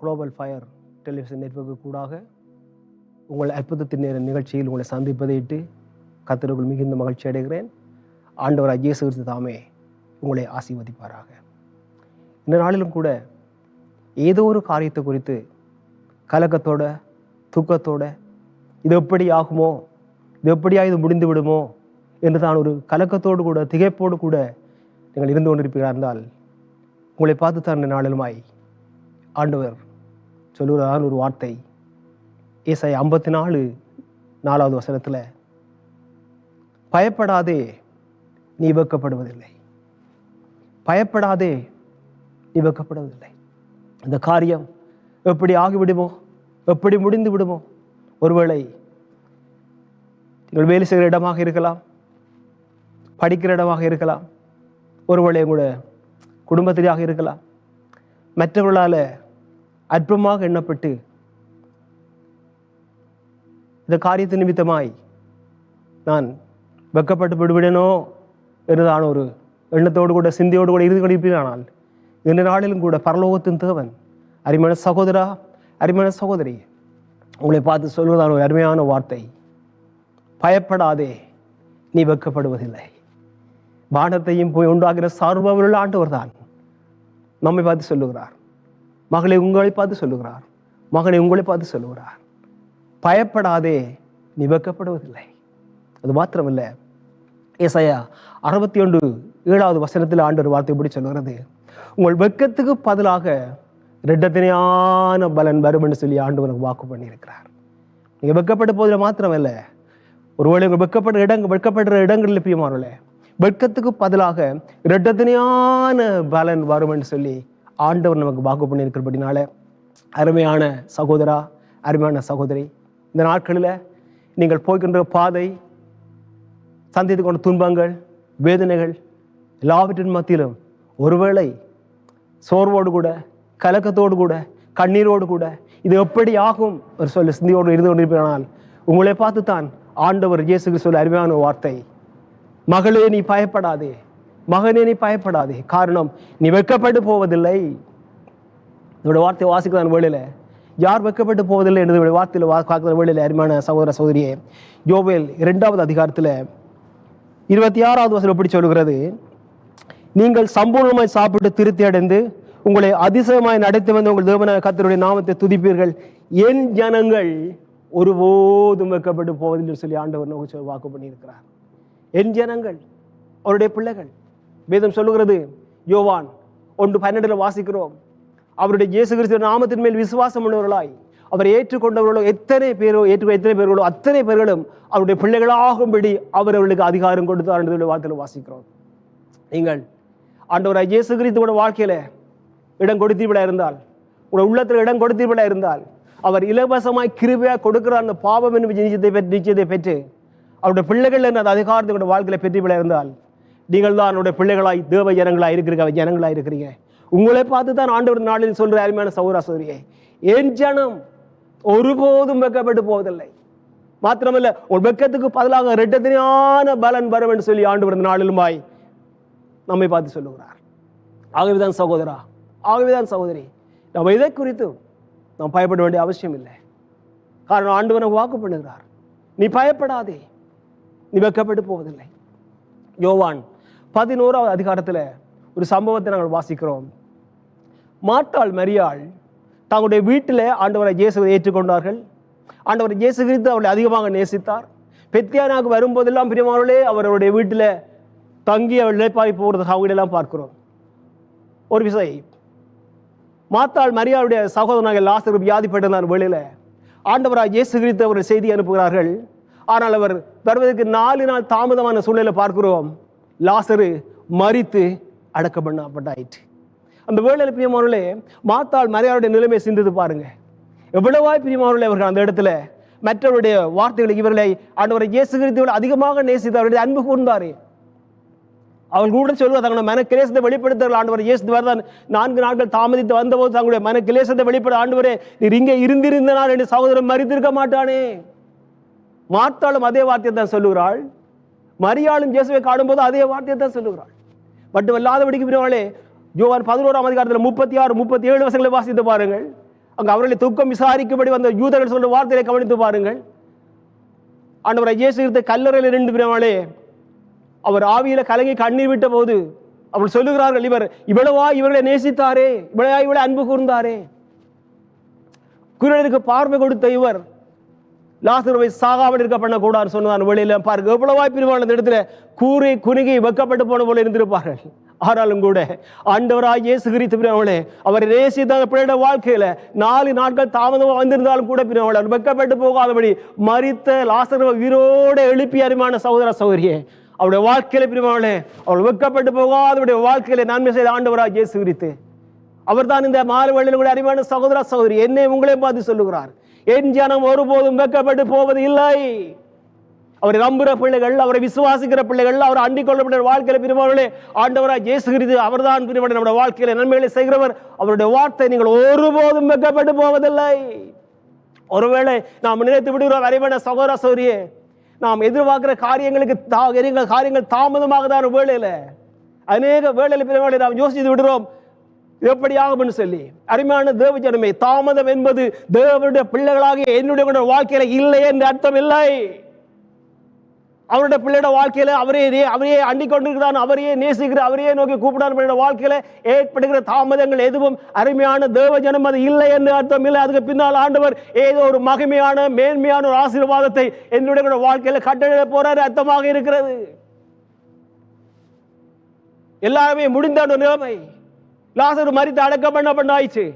global fire television network கூடாக உங்கள் அற்புதத்தின் நேர நிகழ்ச்சியில் உங்களை சந்திப்பதையிட்டு கத்தருக்குள் மிகுந்த மகிழ்ச்சி அடைகிறேன். ஆண்டவர் இயேசு கிறிஸ்து தாமே உங்களை ஆசீர்வதிப்பாராக. இந்த நாளிலும் கூட ஏதோ ஒரு காரியத்தை குறித்து கலக்கத்தோட துக்கத்தோட இது எப்படி ஆகுமோ இது எப்படியா இது முடிந்து விடுமோ என்று தான் ஒரு கலக்கத்தோடு கூட திகைப்போடு கூட நீங்கள் இருந்து கொண்டிருப்பீர்களா இருந்தால் உங்களை பார்த்து தான் நாளிலுமாய் ஆண்டவர் சொல்லுகிறார் ஒரு வார்த்தை. இசை ஐம்பத்தி நாலு நாலாவது வசனத்தில் பயப்படாதே நீ வெட்கப்படுவதில்லை. பயப்படாதே நீ வெட்கப்படுவதில்லை. இந்த காரியம் எப்படி ஆகிவிடுமோ எப்படி முடிந்து விடுமோ ஒருவேளை நீங்கள் வேலை செய்கிற இடமாக இருக்கலாம் படிக்கிற இடமாக இருக்கலாம் ஒருவேளை கூட குடும்பத்திலாக இருக்கலாம் மற்றவர்களால் அற்பமாக எண்ணப்பட்டு இந்த காரியத்து நிமித்தமாய் நான் வெக்கப்பட்டு விடுவிடனோ என்றுதான் ஒரு எண்ணத்தோடு கூட சிந்தையோடு கூட இருந்து கொண்டிருப்பீரானால் இந்த நாளிலும் கூட பரலோகத்தின் தேவன் அருமையான சகோதரா அருமையான சகோதரி உங்களை பார்த்து சொல்வதான ஒரு அருமையான வார்த்தை. பயப்படாதே நீ வெட்கப்படுவதில்லை. பானத்தையும் போய் உண்டாகிற சார்பவர்கள் ஆண்டவர் தான் நம்மை பார்த்து சொல்லுகிறார். மகளை உங்களை பார்த்து சொல்லுகிறார். மகனை உங்களை பார்த்து சொல்லுகிறார். பயப்படாதே நீ வெட்கப்படுவதில்லை. அது மாத்திரமல்ல. ஏசையா அறுபத்தி ஒன்று ஏழாவது வசனத்தில் ஆண்டு ஒரு வார்த்தை இப்படி சொல்லுகிறது? உங்கள் வெட்கத்துக்கு பதிலாக ரெட்டத்தினையான பலன் வரும் என்று சொல்லி உனக்கு வாக்கு பண்ணியிருக்கிறார். நீங்கள் வெக்கப்பட்ட போதில் மாத்திரமல்ல. ஒருவேளை உங்கள் வெட்கப்பட்ட இடங்கள் வெக்கப்படுற இடங்களில் பிரியமானல வெட்கத்துக்கு பதிலாக ரெட்டத்தினையான பலன் வரும் என்று சொல்லி ஆண்டவர் நமக்கு வாக்கு பண்ணியிருக்கிறபடினால அருமையான சகோதரா அருமையான சகோதரி இந்த நாட்களில் நீங்கள் போய்கின்ற பாதை சந்தித்து கொண்ட துன்பங்கள் வேதனைகள் எல்லாவற்றின் மத்தியிலும் ஒருவேளை சோர்வோடு கூட கலக்கத்தோடு கூட கண்ணீரோடு கூட இது எப்படி ஆகும் ஒரு சொல்லி சிந்தியோடு இருந்து கொண்டிருப்பானால் உங்களை பார்த்து தான் ஆண்டவர் இயேசுக்கு சொல்ல அருமையான வார்த்தை மகளே நீ பயப்படாதே. மகனே நீ பயப்படாதே. காரணம் நீ வெட்கப்பட்டு போவதில்லை. இதோட வார்த்தையை வாசிக்கிறான் வேலையில் யார் வெட்கப்பட்டு போவதில்லை என்று வார்த்தையில் வா பார்க்கிற வேளையில அருமையான சகோதர சகோதரியே. யோவேல் இரண்டாவது அதிகாரத்தில் இருபத்தி ஆறாவது வசனம் எப்படி சொல்கிறது நீங்கள் சம்பூர்ணமாய் சாப்பிட்டு திருப்தி அடைந்து உங்களை அதிசயமாய் நடத்தி வந்து உங்கள் தேவன கத்தருடைய நாமத்தை துதிப்பீர்கள். என் ஜனங்கள் ஒருபோதும் வெட்கப்பட்டு போவதில்லை சொல்லி ஆண்டவர் நோக்கி வாக்கு பண்ணியிருக்கிறார். என் ஜனங்கள் அவருடைய பிள்ளைகள் வேதம் சொல்லுகிறது யோவான் ஒன்று பன்னெண்டில் வாசிக்கிறோம். அவருடைய இயேசு கிறிஸ்துவ நாமத்தின் மேல் விசுவாசம் உள்ளவர்களாய் அவரை ஏற்றுக்கொண்டவர்களோ எத்தனை பேரோ ஏற்று எத்தனை பேர்களோ அத்தனை பேர்களும் அவருடைய பிள்ளைகளாகும்படி அவர் அவர்களுக்கு அதிகாரம் கொடுத்தார் என்று வார்த்தையில் வாசிக்கிறோம். நீங்கள் ஆண்டவர் இயேசு கிறிஸ்துவோட வாழ்க்கையில இடம் கொடுத்தீர்களா இருந்தால் உங்களோட உள்ளத்தில் இடம் கொடுத்தீர்களா இருந்தால் அவர் இலவசமாய் கிருபையா கொடுக்கிற அந்த பாவம் என்று நிச்சயத்தை பெற்று நிச்சயத்தை பெற்று அவருடைய பிள்ளைகள் என்ற அந்த அதிகாரத்தை வாழ்க்கையில் பெற்றீர்களா இருந்தால் நீங்கள் தான் என்னுடைய பிள்ளைகளாய் தேவ ஜனங்களாக இருக்கிறீங்க ஜனங்களாக இருக்கிறீங்க. உங்களை பார்த்து தான் ஆண்டவர் நாளில் சொல்கிற அருமையான சௌரா சௌரியை என் ஜனம் ஒருபோதும் வெக்கப்பட்டு போவதில்லை. மாத்திரமல்ல ஒரு வெக்கத்துக்கு பதிலாக ரெட்டத்தினான பலன் வரும் என்று சொல்லி ஆண்டு இந்த நாளிலுமாய் நம்மை பார்த்து சொல்லுகிறார். ஆகவேதான் சகோதரா ஆகவேதான் சகோதரி நம்ம இதை குறித்து நாம் பயப்பட வேண்டிய அவசியம் இல்லை. காரணம் ஆண்டவர் வாக்கு பண்ணுகிறார். நீ பயப்படாதே நீ வெக்கப்பட்டு போவதில்லை. யோவான் பதினோராவது அதிகாரத்தில் ஒரு சம்பவத்தை நாங்கள் வாசிக்கிறோம். மாட்டாள் மரியாள் தங்களுடைய வீட்டில் ஆண்டவரை இயேசுவை ஏற்றுக்கொண்டார்கள். ஆண்டவர் இயேசு கிறிஸ்து அவர்களை அதிகமாக நேசித்தார். பெத்தியானாவுக்கு வரும்போதெல்லாம் பிரியமானவர்களே அவருடைய வீட்டில் தங்கி அவள் இழைப்பாரி போகிறது அவங்களெல்லாம் பார்க்கிறோம். ஒரு விசை மாத்தாள் மரியாளுடைய சகோதரனாக லாசர் வியாதிப்பட்டிருந்தார் வெளியில். ஆண்டவராக இயேசு கிறிஸ்து அவர்கள் செய்தி அனுப்புகிறார்கள். ஆனால் அவர் வருவதற்கு நாலு நாள் தாமதமான சூழ்நிலை பார்க்கிறோம். லாசரு மறித்து அடக்க பண்ணப்பட்டாயிற்று அந்த வேளையில் பிரியமானவர்களே மாத்தாள் மறையாருடைய நிலைமை சிந்தித்து பாருங்க. எவ்வளவாய் பிரியமானவர்களே அவர்கள் அந்த இடத்துல மற்றவருடைய வார்த்தைகளை இவர்களை ஆண்டவரை இயேசு கிறிஸ்துவை அதிகமாக நேசித்து அவருடைய அன்பு கூர்ந்தார். அவள் கூட சொல்வது தங்களுடைய மன கிளேசத்தை வெளிப்படுத்த ஆண்டவர் இயேசு தான் நான்கு நாட்கள் தாமதித்து வந்தபோது தங்களுடைய மன கிளேசத்தை வெளிப்பட ஆண்டவரே நீர் இங்கே இருந்திருந்த நாள் என்று சகோதரன் மறித்திருக்க மாட்டானே. மாத்தாளும் அதே வார்த்தையை தான் சொல்லுகிறாள். மரியாளும் இயேசுவை காணும்போது அதே வார்த்தையை தான் சொல்லுகிறாள். மட்டுமல்லாதபடிக்கு பின்னாலே யோவான் பதினோராம் அதிகாரத்தில் முப்பத்தி ஆறு முப்பத்தி ஏழு வருஷங்களை வாசித்து பாருங்கள். அங்கே அவர்களை துக்கம் விசாரிக்கும்படி வந்த யூதர்கள் சொல்ற வார்த்தையை கவனித்து பாருங்கள். ஆண்டவரை இயேசு இருந்த கல்லறையில் நின்று பின்னாலே அவர் ஆவியில கலங்கி கண்ணீர் விட்ட போது அவள் சொல்லுகிறார்கள் இவர் இவ்வளவா இவர்களை நேசித்தாரே இவ்வளவா இவளை அன்பு கூர்ந்தாரே. குரலுக்கு பார்வை கொடுத்த இவர் லாசருவை சாகாமல் இருக்க பண்ணக்கூடாது சொன்னார் வெளியில் பாருங்க எவ்வளவா பிரிவான இந்த இடத்துல கூறி குறுகி வெக்கப்பட்டு போன போல இருந்திருப்பார்கள். ஆனாலும் கூட ஆண்டவராக இயேசு கிரித்து பிரிவாளே அவர் நேசித்த பிள்ளையோட வாழ்க்கையில் நாலு நாட்கள் தாமதமாக வந்திருந்தாலும் கூட பிரிவாளே அவர் வெக்கப்பட்டு போகாதபடி மறித்த லாசருவை உயிரோடு எழுப்பி அறிமான சகோதர சௌகரியே அவருடைய வாழ்க்கையில பிரிவாளே அவள் வெக்கப்பட்டு போகாதவருடைய வாழ்க்கையில நன்மை செய்த ஆண்டவராக இயேசு கிறிஸ்து. அவர்தான் இந்த மாறுவழியில் கூட அறிவான சகோதர சகோதரி என்னை உங்களே பார்த்து சொல்லுகிறார். என் ஜனம் ஒருபோதும் வெக்கப்பட்டு போவது இல்லை. அவரை நம்புகிற பிள்ளைகள் அவரை விசுவாசிக்கிற பிள்ளைகள் அவர் அண்டிக் கொள்ளப்பட்ட வாழ்க்கையில் பிரிவார்களே ஆண்டவராய் இயேசு அவர்தான் பிரிவாட நம்முடைய வாழ்க்கையில நன்மைகளை செய்கிறவர். அவருடைய வார்த்தை நீங்கள் ஒருபோதும் வெக்கப்பட்டு போவதில்லை. ஒருவேளை நாம் நினைத்து விடுகிறோம் அறிவான சகோதர சௌரியே நாம் எதிர்பார்க்கிற காரியங்களுக்கு தா காரியங்கள் தாமதமாக தான் வேலையில் அநேக வேலையில் பிறகு நாம் யோசித்து விடுகிறோம். எப்படியாகும் சொல்லி. அருமையான தேவ ஜனமே தாமதம் என்பது தேவனுடைய பிள்ளைகளாக என்னுடைய வாழ்க்கையில இல்லை என்று அர்த்தம் இல்லை அவருடைய பிள்ளையோட வாழ்க்கையில அவரே அவரையே அண்டிக் கொண்டிருக்கிறான் அவரையே நேசிக்கிற அவரையே நோக்கி கூப்பிடான் பிள்ளையோட வாழ்க்கையில ஏற்படுகிற தாமதங்கள் எதுவும் அருமையான தேவ ஜனம் அது இல்லை என்று அர்த்தம் இல்லை அதுக்கு பின்னால் ஆண்டவர் ஏதோ ஒரு மகிமையான மேன்மையான ஒரு ஆசீர்வாதத்தை என்னுடைய வாழ்க்கையில கட்டளை போறாரு அர்த்தமாக இருக்கிறது. எல்லாருமே முடிந்த ஒரு நிலைமை. லாசர் மறித்து அடக்கம் பண்ண ஆயிடுச்சு.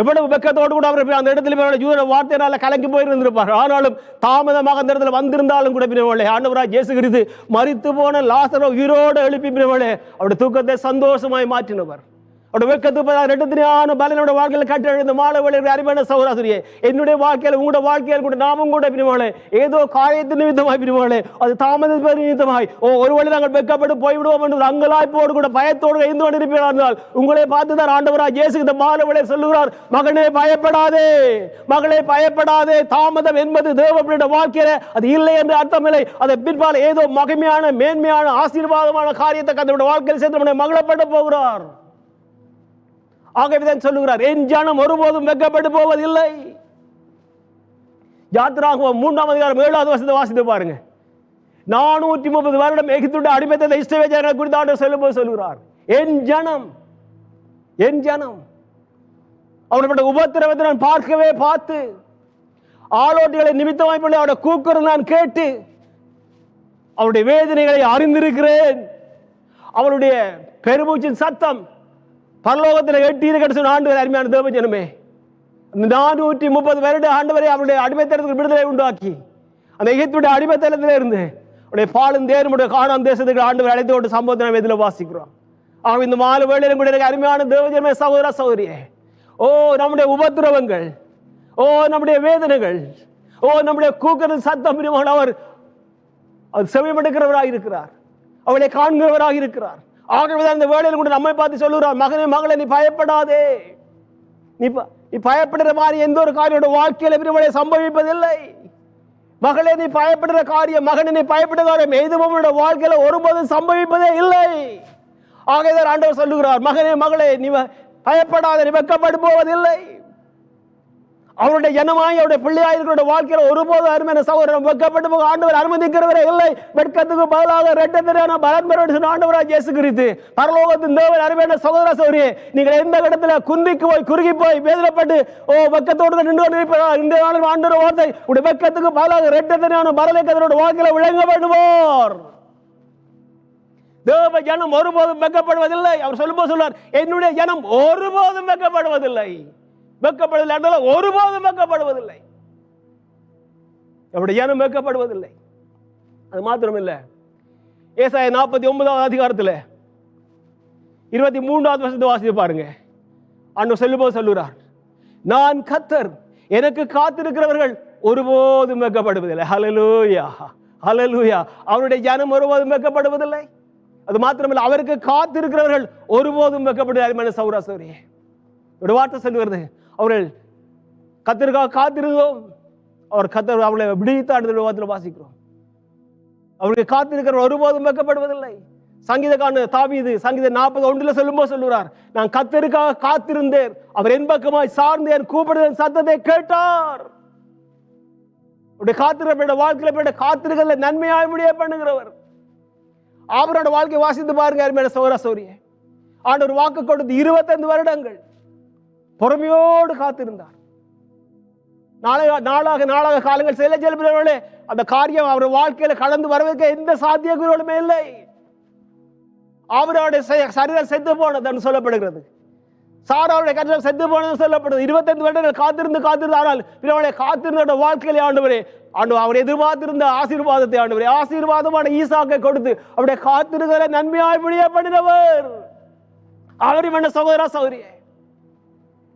எவ்வளவு வெக்கத்தோடு கூட அவர் அந்த இடத்துல போய் யூத வார்த்தையினால கலங்கி போயிருந்திருப்பார். ஆனாலும் தாமதமாக அந்த இடத்துல வந்திருந்தாலும் கூட பிரிவளே ஆண்டவராக இயேசு கிறிஸ்து மறித்து போன லாசரோ உயிரோடு எழுப்பி பிரிவளே அவருடைய தூக்கத்தை சந்தோஷமாய் மாற்றினவர். ரெட்டத்தினான பலனோட வாழ்க்கையில் கட்ட எழுந்த மாலை வழியில் அறிவான சகோதராசிரியே என்னுடைய வாழ்க்கையில் உங்களோட வாழ்க்கையில் கூட நாமும் கூட பிரிவாளே. ஏதோ காயத்து நிமித்தமாய் பிரிவாளே. அது தாமத நிமித்தமாய். ஓ ஒரு வழி நாங்கள் வெக்கப்பட்டு போய்விடுவோம் என்று ஒரு அங்கலாய்ப்போடு கூட பயத்தோடு எழுந்து கொண்டிருப்பீர்கள் என்றால் உங்களை பார்த்து தான் ஆண்டவராக இயேசு இந்த மாலை சொல்லுகிறார் மகனே பயப்படாதே. மகளே பயப்படாதே. தாமதம் என்பது தேவனுடைய வாழ்க்கையில அது இல்லை என்று அர்த்தமில்லை. அதை பிற்பால் ஏதோ மகிமையான மேன்மையான ஆசீர்வாதமான காரியத்தை கத்தருடைய வாழ்க்கையில் சேர்த்து நம்முடைய மகளப்பட்டு போகிறார். ஆகவேதான் சொல்லுகிறார் என் ஜனம் ஒருபோதும் வெக்கப்பட்டு போவதில்லை. யாத்திராகவும் மூன்றாம் அதிகாரம் ஏழாவது வசனத்தை வாசித்து பாருங்க. நானூற்றி முப்பது வருடம் எகித்துடைய அடிமைத்தத்தை இஷ்டவேஜனை குறித்து ஆண்டு சொல்லும்போது சொல்லுகிறார் என் ஜனம் என் ஜனம் அவனுடைய உபத்திரவத்தை நான் பார்க்கவே பார்த்து ஆளோட்டிகளை நிமித்தமாய் பண்ணி அவருடைய கூக்குரல் நான் கேட்டு அவருடைய வேதனைகளை அறிந்திருக்கிறேன். அவருடைய பெருமூச்சின் சத்தம் பரலோகத்தில் எட்டு இருக்கிற கடைசி ஆண்டு அருமையான தேவ ஜனமே. நானூற்றி முப்பது வருட ஆண்டு வரை அவருடைய அடிமைத்தனத்துக்கு விடுதலை உண்டாக்கி அந்த எகிப்துடைய அடிமைத்தனத்தில் இருந்து அவருடைய பாலும் தேருமுடைய காணாம் தேசத்துக்கு ஆண்டவர் அழைத்து கொண்டு சம்பவத்தை நாம் இதில் வாசிக்கிறோம். ஆக இந்த மாலை வேளையிலும் கூட எனக்கு அருமையான தேவஜனமே சகோதர சகோதரியே ஓ நம்முடைய உபத்திரவங்கள் ஓ நம்முடைய வேதனைகள் ஓ நம்முடைய கூக்குரல் சத்தம் பிரியமான அவர் அவர் செவிமடுக்கிறவராக இருக்கிறார் அவளை காண்கிறவராக இருக்கிறார் ஆகவே அந்த வேலையில் கூட நம்மை பார்த்து சொல்லுகிறார் மகனே மகளை நீ பயப்படாதே. நீ ப- நீ பயப்படுற மாதிரி எந்த ஒரு காரியோட வாழ்க்கையில் பிரிவுகளை சம்பவிப்பதில்லை. மகளே நீ பயப்படுற காரியம் மகனே நீ பயப்படுற காரியம் எதுவும் உன்னுடைய ஒருபோதும் சம்பவிப்பதே இல்லை. ஆகையால் ஆண்டவர் சொல்லுகிறார் மகனே மகளே நீ பயப்படாத நீ வெக்கப்பட்டு போவதில்லை. அவருடைய ஜனமாய் அவருடைய பிள்ளையாய் வாழ்க்கையில் ஒருபோதும் அருமையான சகோதரன் வெக்கப்பட்டு போக ஆண்டவர் அனுமதிக்கிறவரே இல்லை. வெட்கத்துக்கு பதிலாக ரெட்டத்திரான பலன் பெற ஆண்டவராக இயேசு குறித்து பரலோகத்தின் தேவன் அருமையான சகோதர சௌரியே நீங்கள் எந்த இடத்துல குந்திக்கு போய் குறுகி போய் வேதனைப்பட்டு ஓ வெக்கத்தோடு நின்று கொண்டிருப்பார் இந்த நாளில் ஆண்டவர் வார்த்தை உடைய வெக்கத்துக்கு பதிலாக ரெட்டத்திரையான பரலேக்கத்தனோட வாழ்க்கையில் விளங்க வேண்டுவோர் தேவ ஜனம் ஒருபோதும் வெக்கப்படுவதில்லை அவர் சொல்லும்போது சொல்வார் என்னுடைய ஜனம் ஒருபோதும் வெக்கப்படுவதில்லை வெக்கப்படுவதில்லை என்றால் ஒருபோதும் வெக்கப்படுவதில்லை. அவருடைய ஜனம் வெக்கப்படுவதில்லை. அது மாத்திரமில்லை. ஏசாய நாற்பத்தி ஒன்பதாவது அதிகாரத்தில் இருபத்தி மூன்றாவது வருஷத்தை வாசித்து பாருங்க. அண்ணன் செல்லுபோது சொல்லுகிறார் நான் கத்தர் எனக்கு காத்திருக்கிறவர்கள் ஒருபோதும் வெட்கப்படுவதில்லை ஹலலூயா ஹலலூயா அவருடைய ஜனம் ஒருபோதும் வெட்கப்படுவதில்லை அது மாத்திரமில்லை அவருக்கு காத்திருக்கிறவர்கள் ஒருபோதும் வெட்கப்படுவதில்லை சௌரா சௌரி ஒரு வார்த்தை சொல்லுகிறது. அவர்கள் கத்திற்காக காத்திருந்தோம் அவர் கத்தர் அவளை விடுவித்தாண்டு வாரத்தில் வாசிக்கிறோம். அவருக்கு காத்திருக்கிற ஒருபோதும் வைக்கப்படுவதில்லை சங்கீதக்கான தாவீது சங்கீத நாற்பது ஒன்றுல சொல்லும்போது சொல்லுகிறார் நான் கத்தருக்காக காத்திருந்தேன். அவர் என் பக்கமாய் சார்ந்து என் கூப்பிடுதல் சத்தத்தை கேட்டார். உடைய வாழ்க்கையில போய்ட காத்திருக்கிறதுல நன்மையாய் முடிய பண்ணுகிறவர். அவரோட வாழ்க்கை வாசித்து பாருங்க அருமையான சோரா சௌரிய ஆண்டவர் வாக்கு கொடுத்து இருபத்தைந்து வருடங்கள் பொறுமையோடு காத்திருந்தார். நாளாக நாளாக நாளாக காலங்கள் செல்ல செல்பவர்களே அந்த காரியம் அவர் வாழ்க்கையில கலந்து வருவதற்கு எந்த சாத்தியக்கூறுகளுமே இல்லை. அவருடைய சரீரம் செத்து போனதுன்னு சொல்லப்படுகிறது. சாராவுடைய கட்டம் செத்து போனது சொல்லப்படுது இருபத்தைந்து வருடங்கள் காத்திருந்து காத்திருந்து ஆனால் பிறவனை காத்திருந்த வாழ்க்கையிலே ஆண்டவரே ஆண்டு அவர் எதிர்பார்த்திருந்த ஆசீர்வாதத்தை ஆண்டவரே ஆசீர்வாதமான ஈசாக்கை கொடுத்து அவருடைய காத்திருக்கிற நன்மையாய் முடியப்படுகிறவர். அவரி என்ன சகோதரா சௌரியே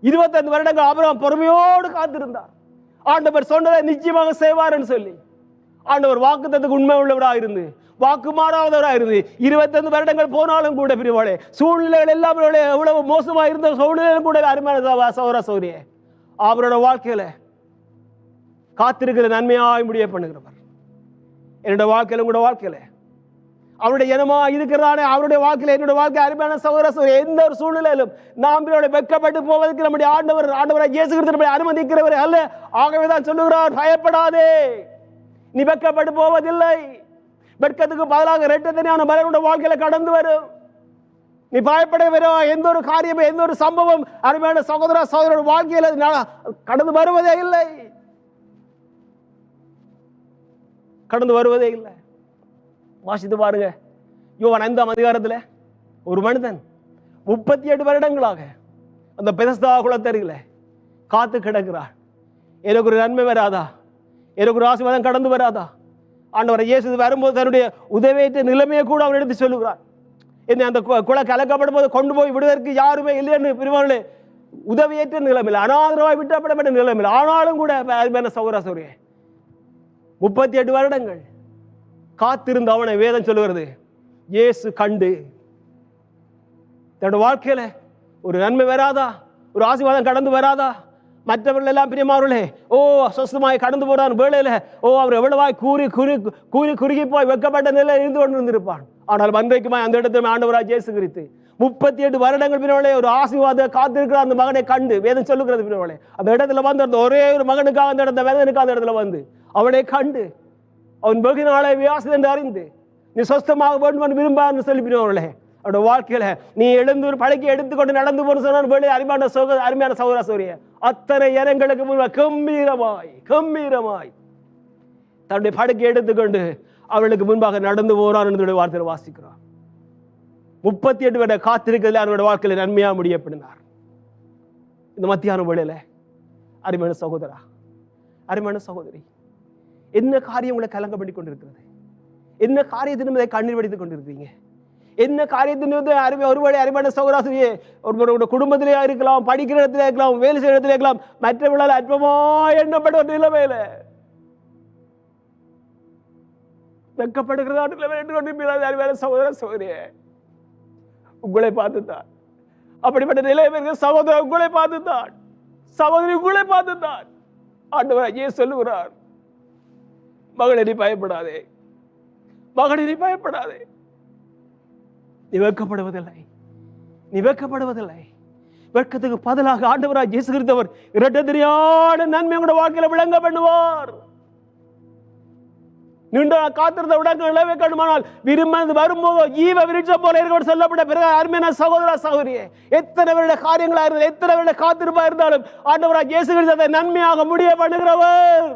இருபத்தைந்து வருடங்கள் ஆபிரகாம் பொறுமையோடு காத்திருந்தார். ஆண்டவர் சொன்னதை நிச்சயமாக செய்வார்னு சொல்லி. ஆண்டவர் வாக்குத்தத்துக்கு உண்மை உள்ளவராக இருந்து வாக்கு மாறாதவராக இருந்து இருபத்தைந்து வருடங்கள் போனாலும் கூட பிரிவாளே சூழ்நிலைகள் எல்லாம் எவ்வளவு மோசமா இருந்த சூழ்நிலையிலும் கூட அருமையான சௌர சௌரிய அவரோட வாழ்க்கையில காத்திருக்கிற நன்மையாய் முடிய பண்ணுகிறவர் என்னோட வாழ்க்கையில உங்களோட வாழ்க்கையில அவருடைய இனமா இருக்கிறதானே அவருடைய வாழ்க்கையில் என்னுடைய வாழ்க்கை அருமையான சகோதர எந்த ஒரு சூழ்நிலையிலும் நாம் வெக்கப்பட்டு வெட்கப்பட்டு போவதற்கு நம்முடைய ஆண்டவர் ஆண்டவராக இயேசு கிறிஸ்து நம்மை அனுமதிக்கிறவர் அல்ல. ஆகவே தான் சொல்லுகிறார் பயப்படாதே. நீ வெட்கப்பட்டு போவதில்லை. வெட்கத்துக்கு பதிலாக ரெட்டத்தனையான மலருடைய வாழ்க்கையில கடந்து வரும் நீ பயப்பட வரும் எந்த ஒரு காரியமும் எந்த ஒரு சம்பவம் அருமையான சகோதர சகோதரோட வாழ்க்கையில் கடந்து வருவதே இல்லை. கடந்து வருவதே இல்லை. வாசித்து பாருங்க. யோவன் ஐந்தாம் அதிகாரத்தில் ஒரு மனிதன் முப்பத்தி எட்டு வருடங்களாக அந்த பெதஸ்தா குளத்தருகில காத்து கிடக்கிறார். எனக்கு ஒரு நன்மை வராதா? எனக்கு ஒரு ஆசீர்வாதம் கடந்து வராதா? ஆண்டவர் இயேசு வரும்போது தன்னுடைய உதவியற்ற நிலைமையை கூட அவர் எடுத்து சொல்லுகிறார். என்னை அந்த கு- கலக்கப்படும் போது கொண்டு போய் விடுவதற்கு யாருமே இல்லைன்னு பிரிவார்களே உதவியற்ற நிலைமையில் அனாதரவாய் விட்டப்படப்பட்ட நிலைமையில் ஆனாலும் கூட அது மேல சௌரா சௌரிய முப்பத்தி எட்டு வருடங்கள் காத்திருந்த அவனை வேதம் சொல்லுகிறது. இயேசு கண்டு. தன்னோட வாழ்க்கையில ஒரு நன்மை வராதா? ஒரு ஆசீர்வாதம் கடந்து வராதா? மற்றவர்கள் எல்லாம் பிரியமாவர்களே ஓ சொஸ்தமாய் கடந்து போறான் வேளையில. ஓ அவர் எவ்வளவாய் கூறி குறி கூறி குறுகி போய் வெக்கப்பட்ட நிலையில் இருந்து கொண்டு இருந்திருப்பான் ஆனால் வந்தைக்குமாய் அந்த இடத்துல ஆண்டவராக இயேசு குறித்து முப்பத்தி எட்டு வருடங்கள் பின்னவளே ஒரு ஆசீர்வாத காத்திருக்கிற அந்த மகனை கண்டு. வேதம் சொல்லுகிறது பின்னவளே அந்த இடத்துல வந்து அந்த ஒரே ஒரு மகனுக்காக அந்த இடத்துல வேதனுக்காக அந்த இடத்துல வந்து அவனை கண்டு. அவன் வெகு நாளை வியாசம் என்று அறிந்து நீ சொஸ்தமாக வேண்டும் என்று விரும்பான்னு சொல்லி பின்னவர்களே அவருடைய வாழ்க்கையில நீ எழுந்து ஒரு பழக்கி எடுத்துக்கொண்டு நடந்து போன சொன்ன வெளியே அருமையான சோக அருமையான சகோதர சௌரிய அத்தனை இனங்களுக்கு முன்பாக கம்பீரமாய் கம்பீரமாய் தன்னுடைய படுக்கை எடுத்துக்கொண்டு அவளுக்கு முன்பாக நடந்து போறான் என்று வார்த்தையில் வாசிக்கிறான் முப்பத்தி எட்டு வருட காத்திருக்கிறதுல அவனுடைய வாழ்க்கையில நன்மையா முடியப்படினார். இந்த மத்தியான வேளையில அருமையான சகோதரா அருமையான சகோதரி என்ன காரியம் உங்களை கலங்க பண்ணி கொண்டிருக்கிறது? என்ன காரியத்தினும் இதை கண்ணீர் வடித்து கொண்டிருக்கீங்க என்ன காரியத்தின் வந்து அருமை ஒருவரை அருமையான சகோதராசிரியே ஒருவரோட குடும்பத்திலேயே இருக்கலாம் படிக்கிற இடத்துல இருக்கலாம் வேலை செய்கிற இடத்துல இருக்கலாம் மற்றவர்களால் அற்பமா எண்ணப்பட்ட ஒரு நிலைமையில. வெக்கப்படுகிறதா நிலைமை என்று கொண்டிருக்கிறார் அருமையான சகோதர சகோதரியே உங்களை பார்த்துத்தான். அப்படிப்பட்ட நிலைமை சகோதரர் உங்களை பார்த்துத்தான். சகோதரி உங்களை பார்த்துத்தான். ஆண்டவர் ஐயே சொல்லுகிறார். மகளே நீ பயப்படாதே. மகளே நீ பயப்படாதே. நீ வெக்கப்படுவதில்லை நீ வெக்கப்படுவதில்லை வெட்கத்துக்கு பதிலாக ஆண்டவராக இயேசு கிறிஸ்தவர் இரட்ட தெரியாத நன்மை உங்களோட வாழ்க்கையில விளங்க பண்ணுவார். நீண்ட காத்திருந்த விடங்க இளவே கண்டுமானால் விரும்பது வரும்போது ஈவ விருட்சம் போல இருக்க சொல்லப்பட்ட பிறகு அருமையான சகோதர சகோதரியே எத்தனை வருட காரியங்களா இருந்தாலும் எத்தனை வருட காத்திருப்பா இருந்தாலும் ஆண்டவராக இயேசு கிறிஸ்து நன்மையாக முடிய பண்ணுகிறவர்.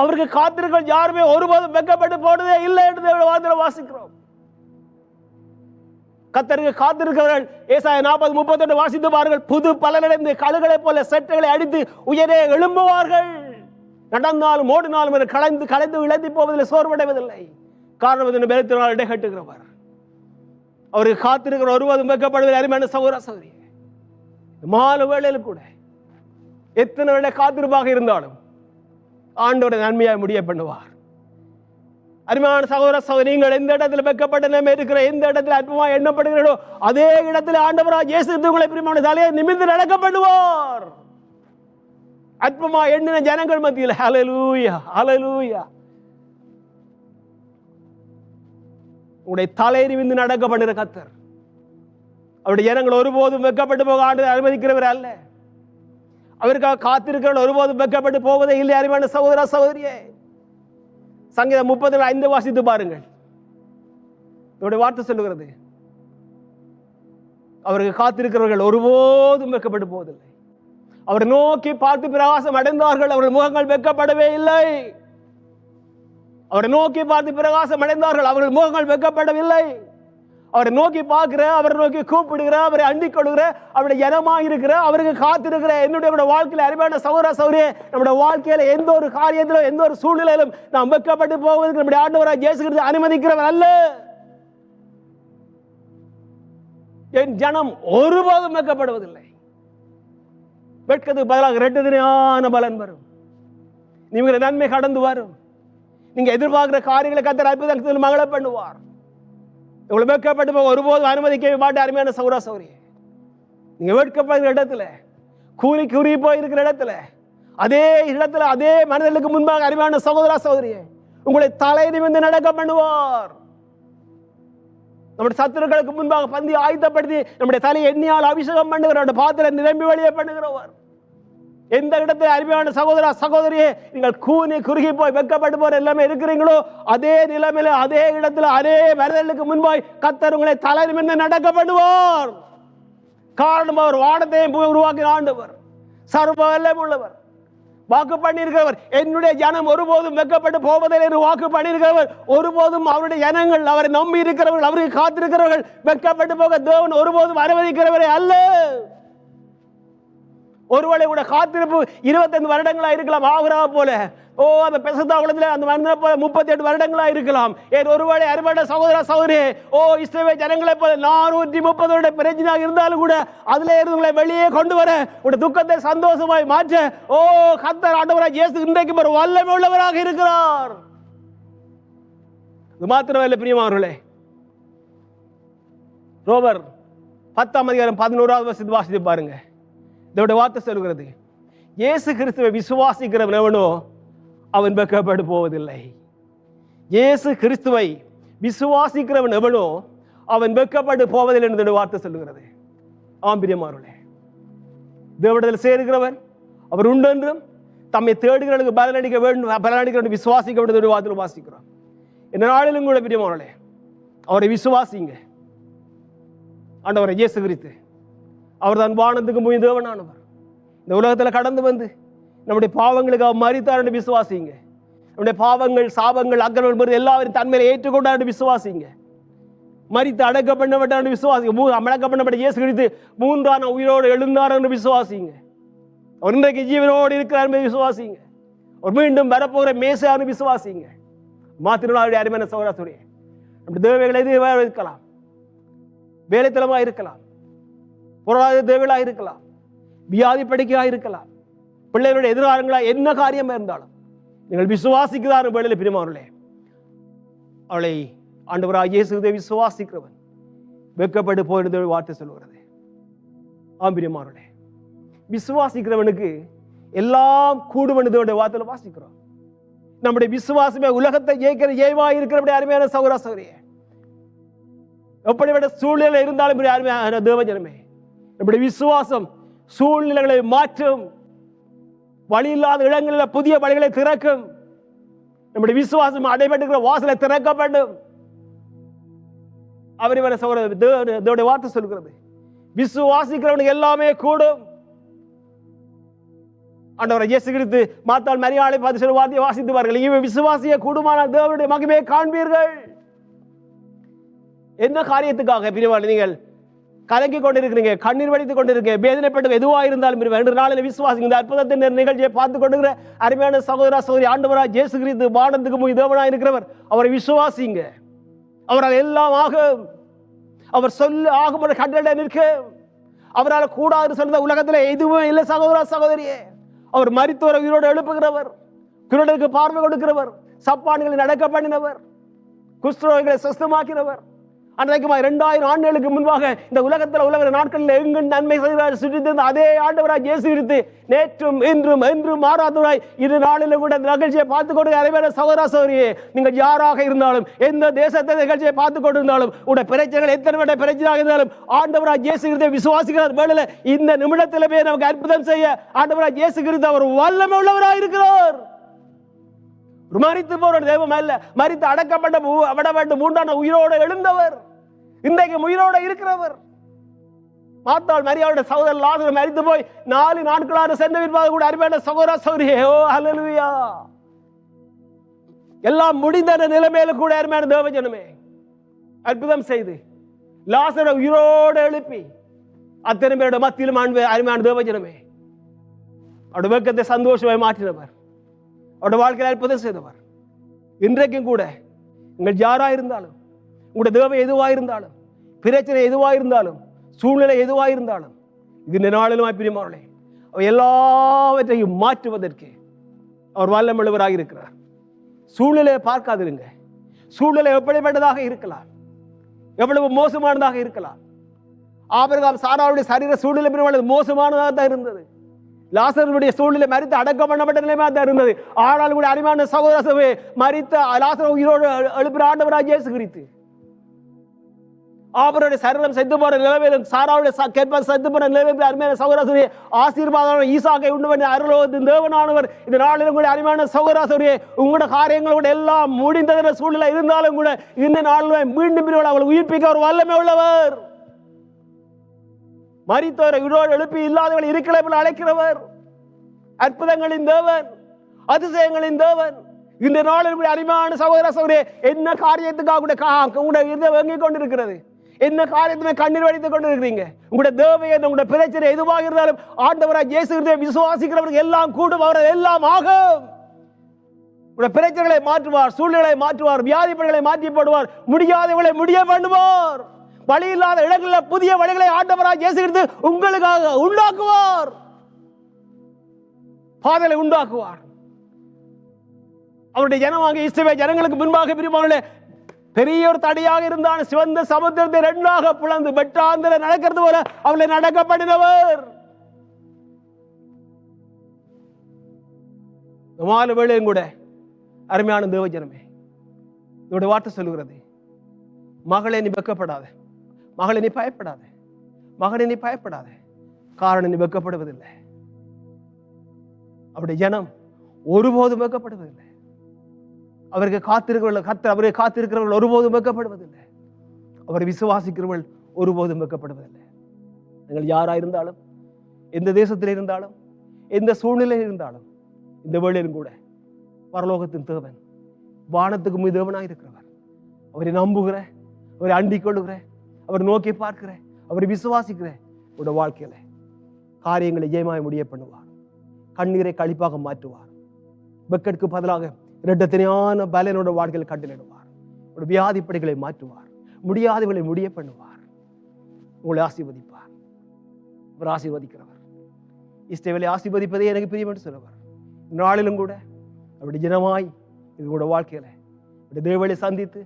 அவருக்கு காத்திருக்கள் யாருமே ஒருபோதும் வெக்கப்பட்டு போனதே இல்லை என்று தேவனுடைய வாசிக்கிறோம். கத்தருக்கு காத்திருக்கிறவர்கள் ஏசாய நாற்பது முப்பத்தெட்டு வாசித்து பாருங்கள். புது பலனடைந்து கழுகளைப் போல செட்டுகளை அடித்து உயரே எழும்புவார்கள். நடந்தாலும் ஓடினாலும் என்று கலைந்து கலைந்து இழந்து போவதில்லை சோர்வடைவதில்லை. காரணம் இதன் பலத்தினால் இடைகட்டுகிறவர். அவருக்கு காத்திருக்கிற ஒருவதும் வெக்கப்படுவதில் அருமையான சகோதர சௌரி மாலு வேளையில் கூட எத்தனை வேளை காத்திருப்பாக இருந்தாலும் ஆண்டோட நன்மையாக முடிய பண்ணுவார். அருமையான சகோதர சகோதரிகள் எந்த இடத்துல வெக்கப்பட்ட நிலைமை இருக்கிற எந்த இடத்துல அற்பமாக எண்ணப்படுகிறோ அதே இடத்துல ஆண்டவராக இயேசு கிறிஸ்து உங்களை தலையை நிமிர்ந்து நடக்கப்படுவார். அற்பமா எண்ணின ஜனங்கள் மத்தியில் அலலூயா அலலூயா உங்களுடைய தலை நிமிர்ந்து நடக்க பண்ணுற கத்தர் அவருடைய ஜனங்கள் ஒருபோதும் வெக்கப்பட்டு போக ஆண்டு அனுமதிக்கிறவர் அல்ல. அவருக்காக காத்திருக்கிறவர்கள் ஒருபோதும் வெக்கப்பட்டு போவதே இல்லை அறிவான சகோதர சகோதரியே. சங்கீதம் முப்பதில் ஐந்து வாசித்து பாருங்கள். இவருடைய வார்த்தை சொல்லுகிறது. அவருக்கு காத்திருக்கிறவர்கள் ஒருபோதும் வெக்கப்பட்டு போவதில்லை. அவரை நோக்கி பார்த்து பிரகாசம் அடைந்தார்கள் அவர்கள் முகங்கள் வெக்கப்படவே இல்லை. அவரை நோக்கி பார்த்து பிரகாசம் அடைந்தார்கள் அவர்கள் முகங்கள் வெக்கப்படவில்லை அவரை நோக்கி பார்க்குற அவரை நோக்கி கூப்பிடுகிற அவரை அண்டிக் கொள்கிற அவருடைய இனமாக இருக்கிற அவருக்கு காத்திருக்கிற என்னுடைய நம்முடைய வாழ்க்கையில் அருமையான சௌர சௌரிய நம்முடைய வாழ்க்கையில எந்த ஒரு காரியத்திலும் எந்த ஒரு சூழ்நிலையிலும் நாம் வெக்கப்பட்டு போவதற்கு நம்முடைய ஆண்டவராக ஜேசுகிறது அனுமதிக்கிறவர் அல்ல. என் ஜனம் ஒருபோதும் வெக்கப்படுவதில்லை வெட்கத்துக்கு பதிலாக ரெண்டு தினையான பலன் வரும். நீங்க நன்மை கடந்து வரும். நீங்க எதிர்பார்க்கிற காரியங்களை கத்தர் அற்புதத்தில் மகள பண்ணுவார் உங்களை வெட்கப்பட்டு போக ஒருபோதும் அனுமதிக்கவே மாட்டேன் அருமையான சௌரா சௌரி நீங்க வெட்கப்படுகிற இடத்துல கூறி கூறி போயிருக்கிற இடத்துல அதே இடத்துல அதே மனிதர்களுக்கு முன்பாக அருமையான சகோதரா சகோதரியே உங்களை தலை நிமிந்து நடக்க பண்ணுவார். நம்முடைய சத்துருக்களுக்கு முன்பாக பந்தி ஆயுதப்படுத்தி நம்முடைய தலையை எண்ணியால் அபிஷேகம் பண்ணுகிறவர் பாத்திரம் நிரம்பி வழியே பண்ணுகிறவர். எந்த இடத்துல அருமையான சகோதரா சகோதரியே நீங்கள் கூனி குறுகி போய் வெக்கப்பட்டு போற எல்லாமே இருக்கிறீங்களோ அதே நிலைமையில அதே இடத்துல அதே மனிதர்களுக்கு முன்பாய் கத்தர் உங்களை தலை நடக்கப்படுவார். காரணம் அவர் வானத்தையும் உருவாக்கின ஆண்டவர் சர்வ உள்ளவர் வாக்கு பண்ணியிருக்கிறவர். என்னுடைய ஜனம் ஒருபோதும் வெக்கப்பட்டு போவதில்லை என்று வாக்கு பண்ணியிருக்கிறவர். ஒருபோதும் அவருடைய ஜனங்கள் அவரை நம்பி இருக்கிறவர்கள் அவருக்கு காத்திருக்கிறவர்கள் வெக்கப்பட்டு போக தேவன் ஒருபோதும் அனுமதிக்கிறவரே அல்ல. ஒருவேளை கூட காத்திருப்பு இருபத்தைந்து வருடங்களா இருக்கலாம் ஆகுறா போல. ஓ அந்த பெசதா குளத்தில் அந்த மனிதனை போல முப்பத்தி எட்டு வருடங்களா இருக்கலாம். ஏன் ஒருவேளை அறுபட சகோதர சகோதரி ஓ இஸ்ரேவே ஜனங்களை போல நானூற்றி முப்பது வருட பிரச்சனையாக இருந்தாலும் கூட அதுல இருந்து உங்களை வெளியே கொண்டு வர உடைய துக்கத்தை சந்தோஷமாய் மாற்ற ஓ கத்தர் ஆண்டவராக இயேசு இன்றைக்கு ஒரு வல்லமை உள்ளவராக இருக்கிறார். இது மாத்திரமல்ல பிரியமானவர்களே ரோவர் பத்தாம் அதிகாரம் பதினோராவது வருஷத்து வாசித்து பாருங்க. இதோட வார்த்தை சொல்கிறது இயேசு கிறிஸ்துவை விசுவாசிக்கிறவன் எவனோ அவன் வெக்கப்பட்டு போவதில்லை. இயேசு கிறிஸ்துவை விசுவாசிக்கிறவன் எவனோ அவன் வெக்கப்பட்டு போவதில்லை என்று வார்த்தை சொல்லுகிறது. ஆம்பிரியமானவர்களே தேவடத்தில் சேருகிறவன் அவர் உண்டென்றும் தம்மை தேடுகிறவனுக்கு பலனடிக்க வேண்டும் பலனடிக்க வேண்டும் விசுவாசிக்க வேண்டும் என்று வார்த்தையில் வாசிக்கிறோம். இந்த நாளிலும் கூட பிரியமானவர்களே அவரை விசுவாசிங்க ஆண்டவரை இயேசு கிறிஸ்து. அவர் தான் வானத்துக்கு போய் தேவனானவர். இந்த உலகத்தில் கடந்து வந்து நம்முடைய பாவங்களுக்கு அவர் மறித்தார் என்று விசுவாசிங்க. நம்முடைய பாவங்கள் சாபங்கள் அக்கிரமங்கள் எல்லாவரையும் தன்மையில ஏற்றுக்கொண்டாண்டு விசுவாசிங்க. மறித்து அடக்க பண்ணப்பட்டார் விசுவாசிங்க. மூ அடக்க பண்ணப்பட்ட இயேசு கிறிஸ்து மூன்றான உயிரோடு எழுந்தார் என்று விசுவாசிங்க. அவர் இன்றைக்கு ஜீவனோடு இருக்கிறார் என்று விசுவாசிங்க. அவர் மீண்டும் வரப்போகிற மேசான்னு விசுவாசிங்க. மாத்திரனாவுடைய அருமையான சோழாசுடைய நம்முடைய தேவைகளை எது இருக்கலாம் வேலைத்தலமாக இருக்கலாம். பொருளாதார தேவைகளாக இருக்கலாம். வியாதி படிக்கையாக இருக்கலாம். பிள்ளைகளுடைய எதிர்காலங்களா என்ன காரியமாக இருந்தாலும். நீங்கள் விசுவாசிக்கிறார் வேளையில் பிரிமாவர்களே அவளை ஆண்டவராக இயேசுதை விசுவாசிக்கிறவன் வெக்கப்பட்டு போயிடுது வார்த்தை சொல்லுகிறது. ஆம் பிரியமானவர்களே. விசுவாசிக்கிறவனுக்கு எல்லாம் கூடுவனதோட வார்த்தையில் வாசிக்கிறோம். நம்முடைய விசுவாசமே உலகத்தை ஜெயிக்கிற ஜெயவா இருக்கிற அருமையான சௌரா சௌரிய எப்படிப்பட்ட சூழ்நிலை இருந்தாலும் இப்படி அருமையான தேவஜனமே நம்முடைய விசுவாசம் சூழ்நிலைகளை மாற்றும். வழி இல்லாத இடங்களில் புதிய வழிகளை திறக்கும். நம்முடைய விசுவாசம் அடைபட்டுக்கிற வாசலை திறக்கப்படும். அவர் இவரை சகோதர வார்த்தை சொல்கிறது விசுவாசிக்கிறவனுக்கு எல்லாமே கூடும். ஆண்டவரை இயேசு கிறிஸ்து மாத்தால் மரியாதை பார்த்து சொல்ல வார்த்தையை வாசித்துவார்கள் இவன் விசுவாசிய கூடுமான தேவனுடைய மகிமையை காண்பீர்கள். என்ன காரியத்துக்காக பிரிவாள் நீங்கள் கலங்கி கொண்டிருக்கிறீங்க கண்ணீர் வடித்துக் கொண்டிருக்கீங்க வேதனைப்பட்டு எதுவா இருந்தாலும் ரெண்டு நாளில் விசுவாசிங்க இந்த அற்புதத்தின் நிகழ்ச்சியை பார்த்து கொண்டிருக்கிற அருமையான சகோதர சகோதரி ஆண்டவராக ஜேசு கிறிஸ்து வானத்துக்கு முய் தேவனா இருக்கிறவர் அவரை விசுவாசிங்க அவரால் எல்லாம் ஆகும். அவர் சொல்ல ஆகும் கட்டளை நிற்க. அவரால் கூடாது சொன்ன உலகத்தில் எதுவும் இல்லை சகோதரா சகோதரியே. அவர் மருத்துவரை உயிரோடு எழுப்புகிறவர் குருடருக்கு பார்வை கொடுக்கிறவர் சப்பான்களை நடக்க பண்ணினவர் குஷ்டரோகிகளை சஸ்தமாக்கினவர் அன்றைக்கு இரண்டாயிரம் ஆண்டுகளுக்கு முன்பாக இந்த உலகத்தில் உலக நாட்களில் எங்கு நன்மை செய்தார் சுற்றித்திருந்த அதே ஆண்டவராய் இயேசு கிறிஸ்து. நேற்றும் இன்றும் என்றும் மாறாதவராய் இரு நாளிலும் கூட இந்த நிகழ்ச்சியை பார்த்து கொண்டு அனைவரும் சகோதர சகோதரியே நீங்கள் யாராக இருந்தாலும் எந்த தேசத்தை நிகழ்ச்சியை பார்த்து கொண்டிருந்தாலும் உடைய பிரச்சனைகள் எத்தனை விட பிரச்சனையாக இருந்தாலும் ஆண்டவராய் இயேசு கிறிஸ்தை விசுவாசிக்கிறார் வேலையில் இந்த நிமிடத்தில் போய் நமக்கு அற்புதம் செய்ய ஆண்டவராய் இயேசு கிறிஸ்து அவர் வல்லமை உள்ளவராக இருக்கிறார். ஒரு போற தெய்வம் அல்ல. மறித்து அடக்கப்பட்ட விட வேண்டும் மூன்றான உயிரோடு எழுந்தவர். இன்றைக்கு உயிரோட இருக்கிறவர். மாத்தாள் மரியாவுடைய சகோதரர் லாசர் மரித்து போய் நாலு நாட்களாக சென்று விற்பாக கூட அருமையான சகோதர சௌரியோ அலலுவியா எல்லாம் முடிந்த நிலைமையில கூட அருமையான தேவஜனமே அற்புதம் செய்து லாசர உயிரோடு எழுப்பி அத்தனை பேரோட மத்தியிலும் அன்பு அருமையான தேவஜனமே அவருடைய வெக்கத்தை சந்தோஷமாய் மாற்றினவர். அவருடைய வாழ்க்கையில் அற்புதம் செய்தவர். இன்றைக்கும் கூட உங்கள் யாராக இருந்தாலும் உங்களுடைய தேவை எதுவாக இருந்தாலும் பிரச்சனை எதுவாக இருந்தாலும் சூழ்நிலை எதுவாக இருந்தாலும் இது நாளிலும் பிரியமானே அவர் எல்லாவற்றையும் மாற்றுவதற்கு அவர் வல்லமுள்ளவராக இருக்கிறார். சூழ்நிலையை பார்க்காதிருங்க. சூழ்நிலை எப்படிப்பட்டதாக இருக்கலாம்? எவ்வளவு மோசமானதாக இருக்கலாம்? ஆபிரகாம் சாராவுடைய சரீர சூழ்நிலை பிரிவானது மோசமானதாக தான் இருந்தது. லாசருடைய சூழ்நிலை மறித்து அடக்கம் பண்ணப்பட்ட நிலைமையாக தான் இருந்தது. ஆனால் கூட அருமையான சகோதர மறித்த லாசர உயிரோடு எழுப்புற ஆண்டவராஜ் இயேசு குறித்து ஆபருடைய சரீரம் செத்து போற நிலைமையிலும் சாராவுடைய ச- செத்து போற நிலைமையில் அருமையான சகோதரசரிய ஆசீர்வாதம் ஈசாக்கை உண்டு பண்ணி அருளோது தேவனானவர். இந்த நாளிலும் கூட அருமையான சகோதரசரிய உங்களோட காரியங்களோட எல்லாம் முடிந்ததின சூழ்நிலை இருந்தாலும் கூட இந்த நாளில் மீண்டும் பிரிவில் அவளை உயிர்ப்பிக்க ஒரு வல்லமை உள்ளவர். மறித்தவரை உயிரோடு எழுப்பி இல்லாதவர்கள் இருக்கலை போல அழைக்கிறவர். அற்புதங்களின் தேவன் அதிசயங்களின் தேவன். இந்த நாளில் கூட அருமையான சகோதர சகோதரே என்ன காரியத்துக்காக கூட கா- உங்களுடைய இதயம் வங்கி கொண்டிருக்கிறது? என்ன காரியத்துமே கண்ணீர் வடித்துக் கொண்டிருக்கிறீங்க? உங்களுடைய தேவையை உங்களுடைய பிரச்சனை எதுவாக இருந்தாலும் ஆண்டவராக இயேசு விசுவாசிக்கிறவர்கள் எல்லாம் கூடும் அவர்கள் எல்லாம் ஆகும். உங்களுடைய பிரச்சனைகளை மாற்றுவார் சூழ்நிலைகளை மாற்றுவார் வியாதிப்படைகளை மாற்றி போடுவார் முடியாதவர்களை முடிய பண்ணுவார். வழி இல்லாத இடங்களில் புதிய வழிகளை ஆண்டவராக இயேசு உங்களுக்காக உண்டாக்குவார். பாதைகளை உண்டாக்குவார். அவருடைய ஜனமாக இஸ்ரேல் ஜனங்களுக்கு முன்பாக பிரிவாங்களே பெரிய ஒரு தடையாக இருந்தான். சிவந்த சமுத்திரத்தை ரெண்டாக புலந்து வெட்டாந்திர நடக்கிறது போல அவளை நடக்கப்படினவர் நாலு வேளையும் கூட அருமையான தேவஜனமே இதோட வார்த்தை சொல்லுகிறது. மகளே நீ வெக்கப்படாத. மகளே நீ பயப்படாத. மகளே நீ பயப்படாத. காரணம் நீ வெக்கப்படுவதில்லை. அவருடைய ஜனம் ஒருபோதும் வெக்கப்படுவதில்லை. அவருக்கு காத்திருக்கிறவர்கள் கத்தர் அவரை காத்திருக்கிறவர்கள் ஒருபோதும் வெக்கப்படுவதில்லை அவரை விசுவாசிக்கிறவர்கள் ஒருபோதும் வெக்கப்படுவதில்லை நீங்கள் யாரா இருந்தாலும் எந்த தேசத்தில் இருந்தாலும் எந்த சூழ்நிலையில் இருந்தாலும் இந்த வேளையிலும் கூட பரலோகத்தின் தேவன் வானத்துக்கு மீது தேவனாக இருக்கிறவர். அவரை நம்புகிற அவரை அண்டிக் கொள்ளுகிற அவர் நோக்கி பார்க்கிற அவரை விசுவாசிக்கிற உடைய வாழ்க்கையில காரியங்களை ஜெயமாய் முடிய பண்ணுவார். கண்ணீரை கழிப்பாக மாற்றுவார். பெக்கெட்டுக்கு பதிலாக இரட்டத்தினையான பலனோட வாழ்க்கையில் கட்டளிடுவார் ஒரு வியாதிப்படைகளை மாற்றுவார். முடியாதவர்களை முடிய பண்ணுவார். உங்களை ஆசீர்வதிப்பார். அவர் ஆசீர்வதிக்கிறவர். இஸ்ரவேலை ஆசீர்வதிப்பதே எனக்கு பிரியம் என்று சொல்லுவார். நாளிலும் கூட அவருடைய ஜனமாய் இது கூட வாழ்க்கையில அப்படி தேவலை சந்தித்து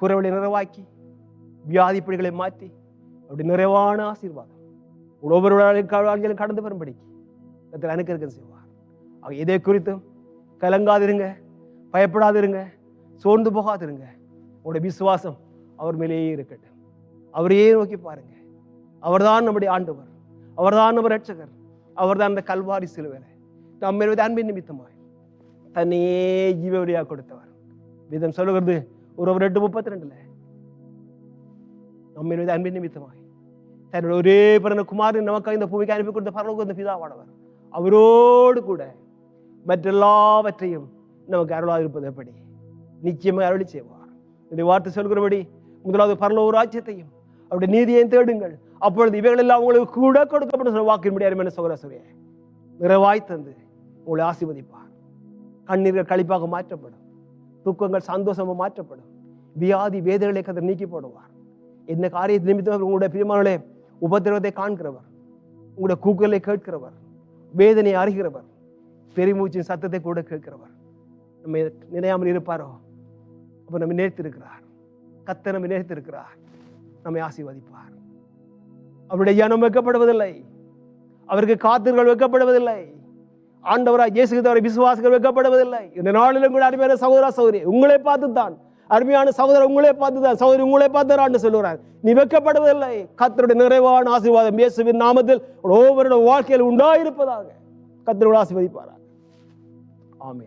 குறவளை நிறைவாக்கி வியாதிப்படிகளை மாற்றி அப்படி நிறைவான ஆசீர்வாதம் ஒவ்வொரு வாழ்க்கையிலும் கடந்து வரும்படிக்கு கர்த்தர் அனுக்கிரகம் செய்வார். ஆக இதை குறித்தும் கலங்காதிருங்க. பயப்படாதிருங்க. சோர்ந்து போகாதிருங்க. உங்களுடைய விசுவாசம் அவர் மேலேயே இருக்கட்டும். அவரையே நோக்கி பாருங்க. அவர்தான் நம்முடைய ஆண்டவர். அவர்தான் நம்ம ரட்சகர் அவர்தான் அந்த கல்வாரி சிலுவையில. நம்ம அன்பின் நிமித்தமாய் தன்னையே ஜீவவழியாக கொடுத்தவர். விதம் சொல்லுகிறது ஒரு ரெண்டு முப்பத்தி ரெண்டுல நம்ம மீது அன்பின் நிமித்தமாய் தன்னுடைய ஒரே பிறந்த குமாரன் நமக்கு இந்த பூமிக்கு அனுப்பி கொடுத்த பரலோக இந்த பிதாவானவர். அவரோடு கூட மற்றெல்லாவற்றையும் நமக்கு அருளாக இருப்பது எப்படி? நிச்சயமாக அருளி செய்வார். இந்த வார்த்தை சொல்கிறபடி முதலாவது பரலோ ராஜ்யத்தையும் அவருடைய நீதியையும் தேடுங்கள். அப்பொழுது இவைகள் எல்லாம் உங்களுக்கு கூட கொடுக்கப்படும் சொல்ல வாக்கின்படி அருமையான சௌரசுரிய நிறைவாய் தந்து உங்களை ஆசிர்வதிப்பார். கண்ணீர்கள் கழிப்பாக மாற்றப்படும். துக்கங்கள் சந்தோஷமாக மாற்றப்படும். வியாதி வேதனைகளை கதை நீக்கி போடுவார். இந்த காரியத்தை நிமித்தம் உங்களுடைய பிரியமானே உபத்திரவத்தை காண்கிறவர் உங்களுடைய கூக்குகளை கேட்கிறவர் வேதனையை அறிகிறவர் பெருமூச்சின் சத்தத்தை கூட கேட்கிறவர். நம்ம நினையாமல் இருப்பாரோ? அப்ப நம்ம நேர்த்திருக்கிறார் கத்த நம்ம நேர்த்திருக்கிறார் நம்மை ஆசீர்வதிப்பார். அவருடைய ஜனம் வைக்கப்படுவதில்லை. அவருக்கு காத்திர்கள் வைக்கப்படுவதில்லை. ஆண்டவராய் இயேசுகிறவரை கிறிஸ்துவரை விசுவாசிகள் வைக்கப்படுவதில்லை. இந்த நாளிலும் கூட அருமையான சகோதரா சௌரி உங்களை பார்த்து தான் அருமையான சகோதரர் உங்களை பார்த்து தான் சகோதரி உங்களை பார்த்துறான்னு சொல்லுகிறார் நீ வைக்கப்படுவதில்லை. கத்தருடைய நிறைவான ஆசீர்வாதம் இயேசுவின் நாமத்தில் ஒவ்வொருடைய வாழ்க்கையில் உண்டாயிருப்பதாக கத்தரோடு ஆசீர்வதிப்பாராக. ஆமே